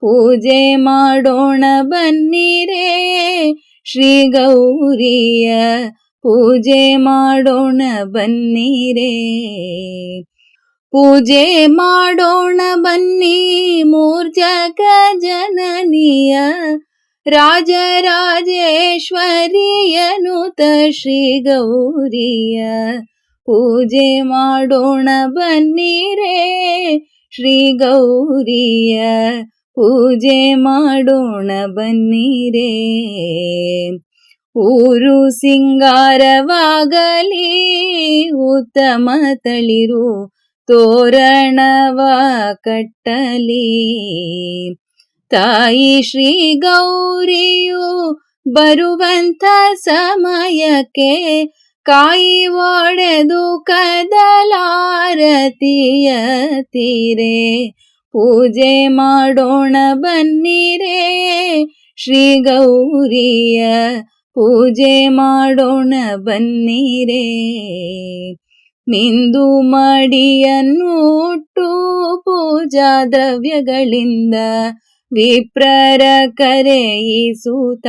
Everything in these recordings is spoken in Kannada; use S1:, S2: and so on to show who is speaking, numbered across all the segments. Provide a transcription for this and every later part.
S1: ಪೂಜೆ ಮಾಡೋಣ ಬನ್ನಿರೇ. ಶ್ರೀ ಗೌರಿಯ ಪೂಜೆ ಮಾಡೋಣ ಬನ್ನಿರೇ. ಪೂಜೆ ಮಾಡೋಣ ಬನ್ನಿ ಮೂರ್ಜಕ ಜನನಿಯ. ರಾಜರಾಜೇಶ್ವರಿಯನುತ ಶ್ರೀ ಗೌರಿಯ. ಪೂಜೆ ಮಾಡೋಣ ಬನ್ನಿರೇ. ಶ್ರೀ ಗೌರಿಯ ಪೂಜೆ ಮಾಡೋಣ ಬನ್ನಿರೇ. ಊರು ಸಿಂಗಾರವಾಗಲಿ, ಉತ್ತಮ ತಳಿರು ತೋರಣವ ಕಟ್ಟಲಿ. ತಾಯಿ ಶ್ರೀ ಗೌರಿಯು ಬರುವಂತ ಸಮಯಕ್ಕೆ ಕಾಯಿ ಒಡೆದು ಕದಲಾರತಿಯ ತೀರೆ ಪೂಜೆ ಮಾಡೋಣ ಬನ್ನಿರೇ. ಶ್ರೀ ಗೌರಿಯ ಪೂಜೆ ಮಾಡೋಣ ಬನ್ನಿರೇ. ಮಿಂದು ಮಡಿಯನ್ನುಟ್ಟು ಪೂಜಾ ದ್ರವ್ಯಗಳಿಂದ ವಿಪ್ರರ ಕರೆಯಿಸುತ್ತ.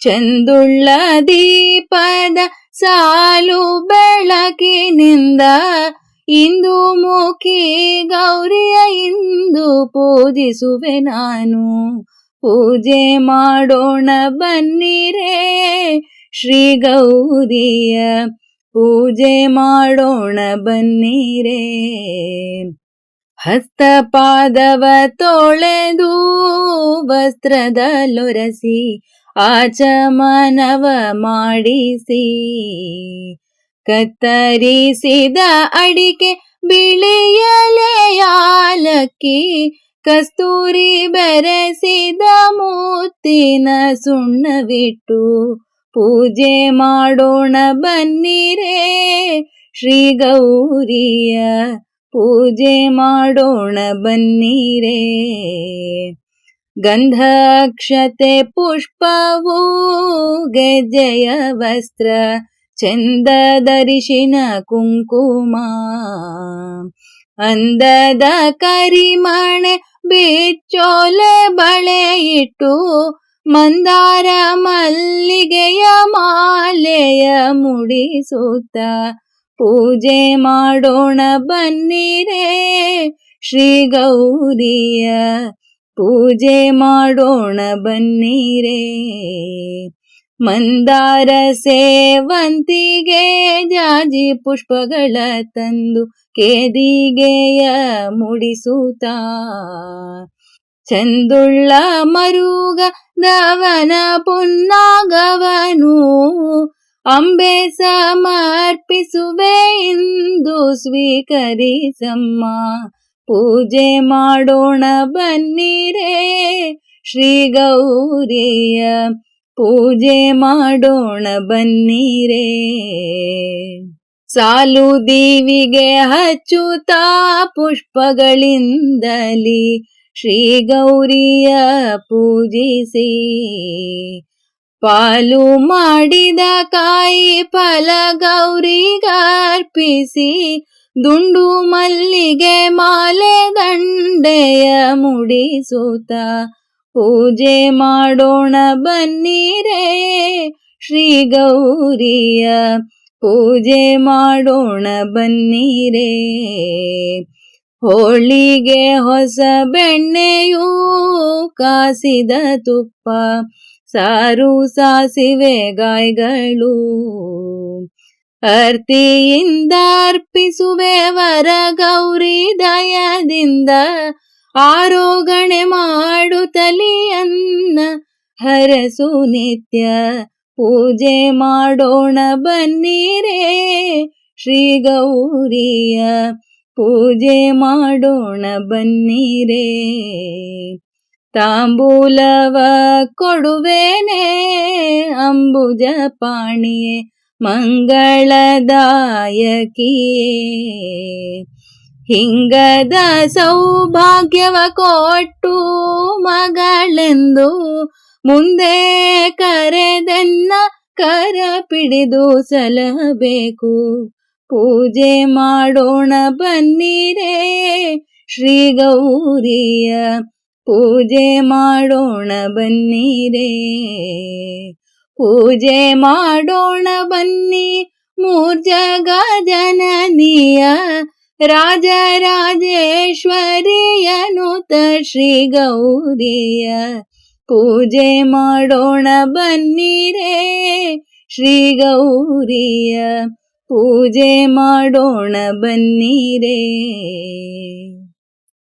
S1: ಚಂದುಳ್ಳ ದೀಪದ ಸಾಲು ಬೆಳಕಿನಿಂದ ಇಂದು ಮುಖಿ ಗೌರಿಯ ಇಂದು ಪೂಜಿಸುವೆ ನಾನು. ಪೂಜೆ ಮಾಡೋಣ ಬನ್ನಿರೇ ಶ್ರೀ ಗೌರಿಯ. ಪೂಜೆ ಮಾಡೋಣ ಬನ್ನಿರೇ. ಹಸ್ತಪಾದವ ತೊಳೆದು ವಸ್ತ್ರದಲ್ಲೊರಸಿ ಆಚಮನವ ಮಾಡಿಸಿ. ಕತ್ತರಿಸಿದ ಅಡಿಕೆ ಬಿಳಿಯಲೆಯಾಲಕ್ಕಿ ಕಸ್ತೂರಿ ಬೆರೆಸಿದ ಮೂತಿನ ಸುಣ್ಣವಿಟ್ಟು ಪೂಜೆ ಮಾಡೋಣ ಬನ್ನಿರೇ, ಶ್ರೀ ಗೌರಿಯ ಪೂಜೆ ಮಾಡೋಣ ಬನ್ನಿರೇ. ಗಂಧಕ್ಷತೆ ಪುಷ್ಪವು ಗೆಜ್ಜೆಯ ವಸ್ತ್ರ ಚಂದದರಿಶಿನ ಕುಂಕುಮ ಅಂದದ ಕರಿಮಣೆ ಬಿಚ್ಚೋಲೆ ಬಳೆ ಇಟ್ಟು ಮಂದಾರ ಮಲ್ಲಿಗೆಯ ಮಾಲೆಯ ಮುಡಿಸುತ್ತ ಪೂಜೆ ಮಾಡೋಣ ಬನ್ನಿರೇ ಶ್ರೀ ಗೌರಿಯ ಪೂಜೆ ಮಾಡೋಣ ಬನ್ನಿರೇ ಮಂದಾರ ಸೇವಂತಿಗೆ ಜಾಜಿ ಪುಷ್ಪಗಳ ತಂದು ಕೇದಿಗೆಯ ಮುಡಿಸುತ್ತ. ಚಂದುಳ್ಳ ಮರುಗ ದವನ ಪುನ್ನಾಗವನು, ಅಂಬೆ ಸಮರ್ಪಿಸುವೆ ಇಂದು ಸ್ವೀಕರಿಸಮ್ಮ. ಪೂಜೆ ಮಾಡೋಣ ಬನ್ನಿರೇ ಶ್ರೀ ಗೌರಿಯ ಪೂಜೆ ಮಾಡೋಣ ಬನ್ನಿರೇ. ಸಾಲು ದೇವಿಗೆ ಹಚ್ಚುತ್ತಾ ಪುಷ್ಪಗಳಿಂದಲಿ ಶ್ರೀ ಗೌರಿಯ ಪೂಜಿಸಿ. ಪಾಲು ಮಾಡಿದ ಕಾಯಿ ಫಲ ಗೌರಿಗರ್ಪಿಸಿ. ದುಂಡು ಮಲ್ಲಿಗೆ ಮಾಲೆ ದಂಡೆಯ ಮುಡಿಸುತ್ತ ಪೂಜೆ ಮಾಡೋಣ ಬನ್ನಿರೇ ಶ್ರೀ ಗೌರಿಯ. ಪೂಜೆ ಮಾಡೋಣ ಬನ್ನಿರೇ. ಹೋಳಿಗೆ ಹೊಸ ಬೆಣ್ಣೆಯೂ ಕಾಸಿದ ತುಪ್ಪ, ಸಾರು ಸಾಸಿವೆ ಗಾಯಗಳು. ಅರ್ತಿಯಿಂದ ಅರ್ಪಿಸುವೆ ವರ ಗೌರಿ ದಯದಿಂದ ಆರೋಗಣೆ ಮಾಡುತ್ತಲಿಯನ್ನ ಹರಸು ನಿತ್ಯ ಪೂಜೆ ಮಾಡೋಣ ಬನ್ನಿರೇ ಶ್ರೀ ಗೌರಿಯ ಪೂಜೆ ಮಾಡೋಣ ಬನ್ನಿರೇ. ತಾಂಬೂಲವ ಕೊಡುವೇನೆ ಅಂಬುಜ ಪಾಣಿಯೇ ಮಂಗಳದಾಯಕಿಯೇ. ಹಿಂಗದ ಸೌಭಾಗ್ಯವ ಕೊಟ್ಟು ಮಗಳೆಂದು ಮುಂದೆ ಕರೆದನ್ನ ಕರ ಪಿಡಿದು ಸಲಹಬೇಕು. ಪೂಜೆ ಮಾಡೋಣ ಬನ್ನಿರೇ ಶ್ರೀ ಗೌರಿಯ ಪೂಜೆ ಮಾಡೋಣ ಬನ್ನಿರೇ. ಪೂಜೆ ಮಾಡೋಣ ಬನ್ನಿ ಮೂರ್ಜಗ ಜನನಿಯ ರಾಜರಾಜೇಶ್ವರಿಯನುತ ಶ್ರೀ ಗೌರಿಯ ಪೂಜೆ ಮಾಡೋಣ ಬನ್ನಿರೇ ಶ್ರೀ ಗೌರಿಯ ಪೂಜೆ ಮಾಡೋಣ ಬನ್ನಿರೇ